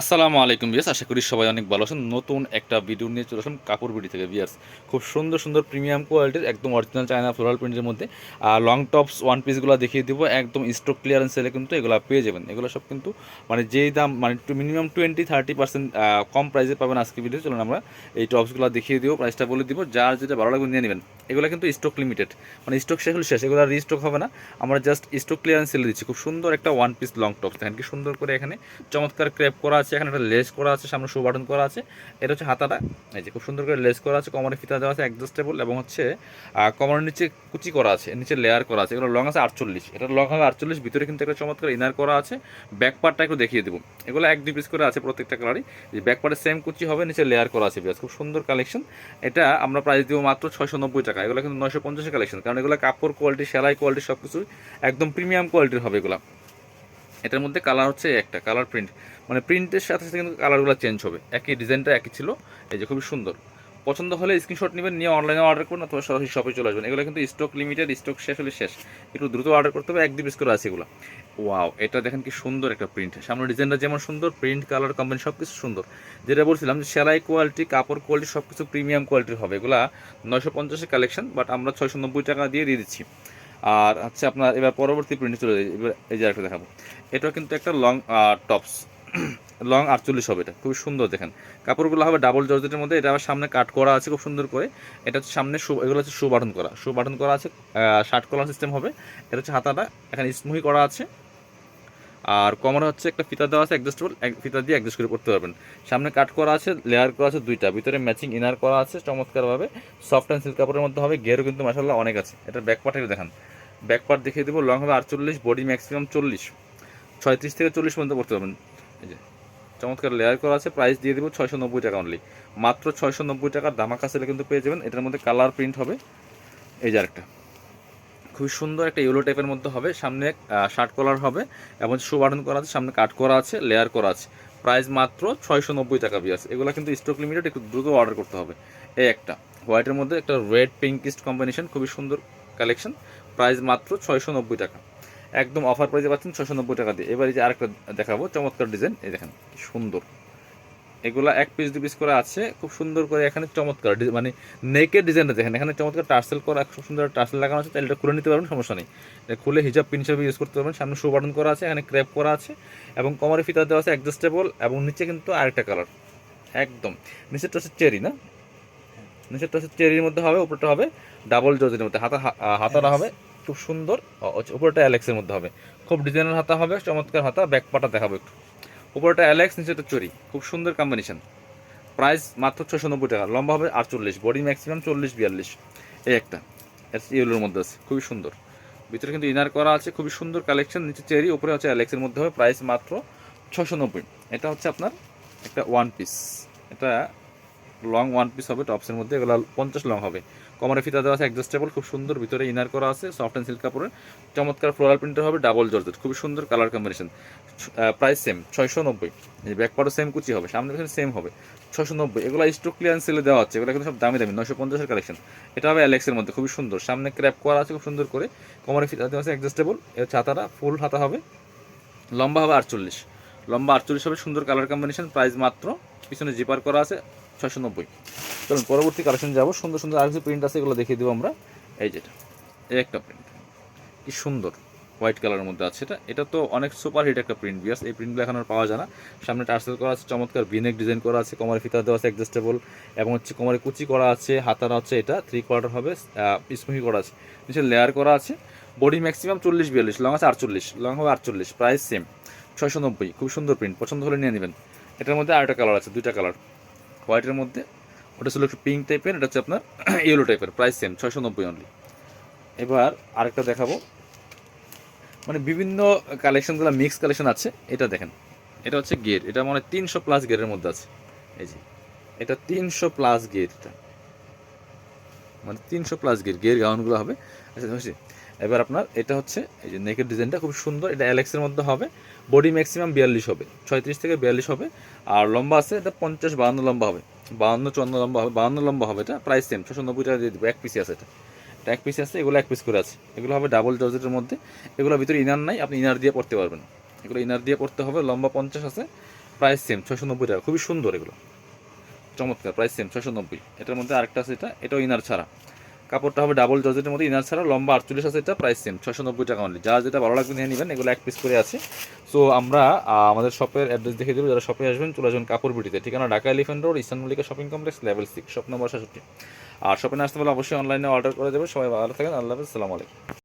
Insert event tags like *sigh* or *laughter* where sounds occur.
আসসালামু আলাইকুম বিয়াস আশা করি সবাই অনেক ভালো আছেন। নতুন একটা ভিডিও নিয়ে চলে আসলাম কাপড় বিডি থেকে বিয়ার্স খুব সুন্দর সুন্দর প্রিমিয়াম কোয়ালিটির একদম অরিজিনাল চায়না ফ্লোরাল প্রিন্টের মধ্যে। আর লং টপস ওয়ান পিসগুলো দেখিয়ে দিব, একদম স্টক ক্লিয়ারেন্স সেলে কিন্তু এগুলো পেয়ে যাবেন। এগুলো সব কিন্তু মানে যেই দাম মানে মিনিমাম টোয়েন্টি থার্টি পার্সেন্ট কম প্রাইসে পাবেন আজকে ভিডিও চলুন আমরা এই টপসগুলো দেখিয়ে দিব প্রাইসটা বলে দিব। যার যেটা ভালো লাগবে নিয়ে নেবেন। এগুলো কিন্তু স্টক লিমিটেড মানে স্টক শেষ হলে শেষ, এগুলো রিস্টক হবে না। আমরা জাস্ট স্টক ক্লিয়ারেন্স সেলে দিচ্ছি। খুব সুন্দর একটা ওয়ান পিস লং টপস দেখেন কি সুন্দর করে এখানে চমৎকার ক্র্যাপ করা আছে, এখানে একটা লেস করা আছে, সামনে শো বাটন করা আছে। এটা হচ্ছে হাতাটা। এই যে খুব সুন্দর করে লেস করা আছে কমরে ফিতা দেওয়া আছে অ্যাডজাস্টেবল এবং হচ্ছে কমরের নিচে কুচি করা আছে নিচে লেয়ার করা আছে। এগুলো লং আছে আটচল্লিশ। এটা লং হবে আটচল্লিশ, ভিতরে কিন্তু একটা চমৎকার ইনার করা আছে। ব্যাক পার্টটা একটু দেখিয়ে দেবো। এগুলো এক দুই পিস করে আছে প্রত্যেকটা কালারই যে ব্যাক পার্টে সেম কুচি হবে, নিচে লেয়ার করা আছে বিয়াস খুব সুন্দর কালেকশন এটা আমরা প্রাইস দিব মাত্র ছয়শো নব্বই টাকা। এগুলো কিন্তু নয়শো পঞ্চাশের কালেকশন কারণ এগুলো কাপড় কোয়ালিটি সেলাই কোয়ালিটি সব কিছু একদম প্রিমিয়াম কোয়ালিটির হবে এগুলো। এটার মধ্যে কালার হচ্ছে একটা কালার প্রিন্ট মানে প্রিন্টের সাথে সাথে কিন্তু কালারগুলো চেঞ্জ হবে। একই ডিজাইনটা একই ছিল। এই যে খুবই সুন্দর। পছন্দ হলে স্ক্রিনশট নেবেন, নিয়ে অনলাইনে অর্ডার করুন অথবা সরাসরি শপে চলে আসবেন। এগুলো কিন্তু স্টক লিমিটেড স্টক শেষ হলে শেষ। একটু দ্রুত অর্ডার করতে হবে এক দুই পিস করে আছে এগুলো। ওয়াও এটা দেখেন কি সুন্দর একটা প্রিন্ট সামনে ডিজাইনটা যেমন সুন্দর প্রিন্ট কালার কোম্পানি সব কিছু সুন্দর। যেটা বলছিলাম যে সেলাই কোয়ালিটি কাপড় কোয়ালিটি সব কিছু প্রিমিয়াম কোয়ালিটির হবে। এগুলা নয়শো পঞ্চাশের কালেকশন বাট আমরা ছয়শো নব্বই টাকা দিয়ে দিয়ে দিচ্ছি। আর হচ্ছে আপনার এবার পরবর্তী প্রিন্ট চলে যাই এবার এই একটা দেখাবো। এটা কিন্তু একটা লং টপস *clears throat* লং আটচল্লিশ হবে এটা। খুবই সুন্দর দেখেন। কাপড়গুলো হবে ডাবল জর্জেটের মধ্যে। এটা আবার সামনে কাট করা আছে খুব সুন্দর করে। এটা হচ্ছে সামনে শু এগুলো হচ্ছে শু বাটন করা। শু বাটন করা আছে শার্ট কলার সিস্টেম হবে। এটা হচ্ছে হাতাটা। এখানে স্মুহি করা আছে। আর কমর হচ্ছে একটা ফিতা দেওয়া আছে অ্যাডজাস্টেবল ফিতা দিয়ে অ্যাডজাস্ট করে পড়তে পারবেন। সামনে কাট করা আছে লেয়ার করা আছে দুইটা। ভিতরে ম্যাচিং ইনার করা আছে চমৎকারভাবে। সফট অ্যান্ড সিল্ক কাপড়ের মধ্যে হবে। গেরও কিন্তু মাসাল্লাহ অনেক আছে। এটা ব্যাক পার্ট দেখান। ব্যাক পার্ট দেখিয়ে দেবো। লং হবে আটচল্লিশ বডি ম্যাক্সিমাম চল্লিশ। ছয়ত্রিশ থেকে চল্লিশ পর্যন্ত পড়তে পারবেন। চমৎকার লেয়ার করা আছে প্রাইস দিয়ে দেবো ছয়শো নব্বই টাকা অনলি মাত্র ছয়শো নব্বই টাকার দামাকা সেলে কিন্তু পেয়ে যাবেন। এটার মধ্যে কালার প্রিন্ট হবে। এই যে আরেকটা। খুবই সুন্দর একটা ইয়েলো টাইপের মধ্যে হবে। সামনে শার্ট কলার হবে এবং শু বাটন করা আছে, সামনে কাট করা আছে লেয়ার করা আছে। প্রাইস মাত্র ছয়শো নব্বই টাকা বিয়াস এগুলো কিন্তু স্টক লিমিটেড একটু দ্রুত অর্ডার করতে হবে। এই একটা। হোয়াইটের মধ্যে একটা রেড পিঙ্কিস্ট কম্বিনেশন খুবই সুন্দর কালেকশন প্রাইস মাত্র ছয়শো নব্বই টাকা। একদম অফার প্রাইসে পাচ্ছেন ছয়শো নব্বই টাকা দিয়ে। এবার এই যে আরেকটা দেখাবো চমৎকার ডিজাইন এই দেখেন কি সুন্দর। এগুলা এক পিস দু পিস করে আছে খুব সুন্দর করে এখানে চমৎকার মানে নেকের ডিজাইনটা দেখেন এখানে চমৎকার টার্সেল করা খুব সুন্দর টার্সেল লাগানো আছে। তাহলে এটা খুলে নিতে পারবেন সমস্যা নেই। এটা খুলে হিজাব পিন হিসাবে ইউজ করতে পারবেন। সামনে শো বাটন করা আছে এখানে ক্র্যাপ করা আছে এবং কমারে ফিতা দেওয়া আছে অ্যাডজাস্টেবল এবং নিচে কিন্তু আরেকটা কালার একদম। নিচেরটা হচ্ছে চেরি না? নিচেরটা হচ্ছে চেরির মধ্যে হবে উপরটা হবে ডাবল জর্জের মধ্যে। হাতা হাতাটা হবে। খুব সুন্দর। উপরটা অ্যালেক্সের মধ্যে হবে। খুব ডিজাইনার হাতা হবে, চমৎকার হাতা ব্যাক পাটা দেখাবো একটু। উপরটা অ্যালেক্স নিচেটা চুরি। খুব সুন্দর কম্বিনেশন প্রাইস মাত্র ছশো নব্বই টাকা, লম্বা হবে আটচল্লিশ বডি ম্যাক্সিমাম চল্লিশ, বিয়াল্লিশ। এই একটা ইয়েলোর মধ্যে আছে, খুবই সুন্দর। ভিতরে কিন্তু ইনার করা আছে, খুবই সুন্দর কালেকশন নিচে চেরি, উপরে হচ্ছে অ্যালেক্সের মধ্যে হবে প্রাইস মাত্র ছশো নব্বই এটা হচ্ছে আপনার একটা ওয়ান পিস এটা লং ওয়ান পিস হবে টপসের মধ্যে, এগুলো পঞ্চাশ লং হবে। কমরে ফিতা দেওয়া আছে অ্যাডজাস্টেবল খুব সুন্দর, ভিতরে ইনার করা আছে সফট অ্যান্ড সিল্ক কাপড়ের। চমৎকার ফ্লোরাল প্রিন্টার হবে ডাবল জর্জেট, খুবই সুন্দর কালার কম্বিনেশন প্রাইস সেম ছয়শো নব্বই ব্যাক পার্টও সেম কুচি হবে সামনে পিছনে সেম হবে ছশো নব্বই এগুলো স্টক ক্লিয়ারেন্স সেলে দেওয়া হচ্ছে এগুলো কিন্তু সব দামি দামি নশো পঞ্চাশের কালেকশন এটা হবে অ্যালেক্সের মধ্যে, খুবই সুন্দর। সামনে ক্র্যাপ করা আছে, খুব সুন্দর করে। কোমরে ফিতা দেওয়া আছে অ্যাডজাস্টেবল এর ছাতাটা ফুল হাতা হবে। লম্বা হবে আটচল্লিশ। লম্বা আটচল্লিশ হবে, সুন্দর কালার কম্বিনেশন প্রাইস মাত্র, পিছনে জিপার করা আছে ছয়শো নব্বই চলুন, পরবর্তী কালেকশন যাব। সুন্দর সুন্দর আর কিছু প্রিন্ট আছে, এগুলো দেখিয়ে দেবো আমরা। এই যেটা এই একটা প্রিন্ট কি সুন্দর হোয়াইট কালারের মধ্যে আছে এটা। এটা তো অনেক সুপার হিট একটা প্রিন্ট বিয়াস এই প্রিন্টগুলো এখন আর পাওয়া যায় না। সামনে টার্সেল করা আছে, চমৎকার ভিনেক ডিজাইন করা আছে, কোমরে ফিতা দেওয়া আছে অ্যাডজাস্টেবল এবং হচ্ছে কোমরে কুচি করা আছে, হাতারা হচ্ছে এটা থ্রি কোয়ার্টার হবে স্মুহি করা আছে। নিচে লেয়ার করা আছে। বডি ম্যাক্সিমাম চল্লিশ, বিয়াল্লিশ লং আছে আটচল্লিশ লং হবে আটচল্লিশ প্রাইস সেম ছয়শো নব্বই, খুব সুন্দর প্রিন্ট পছন্দ হলে নিয়ে নেবেন। এটার মধ্যে আরেকটা কালার আছে, দুইটা কালার হোয়াইটের মধ্যে ওটা ছিল একটু পিঙ্ক টাইপের এটা হচ্ছে আপনার ইয়েলো টাইপের প্রাইস সেম ছয়শো নব্বই অনলি এবার আরেকটা দেখাবো। মানে বিভিন্ন কালেকশনগুলো মিক্স কালেকশন আছে, এটা দেখেন। এটা হচ্ছে গেট এটা মানে তিনশো প্লাস গেটের মধ্যে আছে। এই যে, এটা তিনশো প্লাস গেট এটা। মানে তিনশো প্লাস গেট গের গাউনগুলো হবে। আচ্ছা হচ্ছে এবার আপনার এটা হচ্ছে, এই যে নেকের ডিজাইনটা খুব সুন্দর, এটা অ্যালেক্সের মধ্যে হবে। বডি ম্যাক্সিমাম বিয়াল্লিশ হবে, ছয়ত্রিশ থেকে বিয়াল্লিশ হবে। আর লম্বা আছে, এটা পঞ্চাশ, বাহান্ন লম্বা হবে। বাহান্ন, চুয়ান্ন লম্বা হবে, বাহান্ন লম্বা হবে, এটা প্রাইস সেম ছশো নব্বই টাকা দিয়ে দেবো, এক পিসি আছে এটা। এক পিস আছে, এগুলো এক পিস করে আছে। এগুলো হবে ডাবল জর্জেটের মধ্যে। এগুলোর ভিতরে ইনার নাই, আপনি ইনার দিয়ে পড়তে পারবেন। এগুলো ইনার দিয়ে পড়তে হবে, লম্বা পঞ্চাশ আছে প্রাইস সেম ছশো নব্বই টাকা, খুবই সুন্দর এগুলো। চমৎকার প্রাইস সেম ছশো নব্বই। এটার মধ্যে আরেকটা আছে এটা, এটাও ইনার ছাড়া। কাপড়টা হবে ডাবল জর্জেটের মধ্যে, ইনার ছাড়া লম্বা আটচল্লিশ আছে, এটা প্রাইস সেম ছশো নব্বই টাকা অনলি যা যেটা ভালো লাগবে নিয়ে নেবেন, এগুলো এক পিস করে আছে। সো আমরা আমাদের শপের অ্যাড্রেস দেখে দেবো, যারা শপে আসবেন, চলে আসবেন কাপড় বিটিতে ঠিকানা Dhaka elephant road eastern Mallika shopping complex level six shop number সাতষট্টি আর শপে না আসতে পারলে অবশ্যই অনলাইনে অর্ডার করে দেবে। সবাই ভালো থাকেন, আল্লাহ হাফিজ আলাইকুম।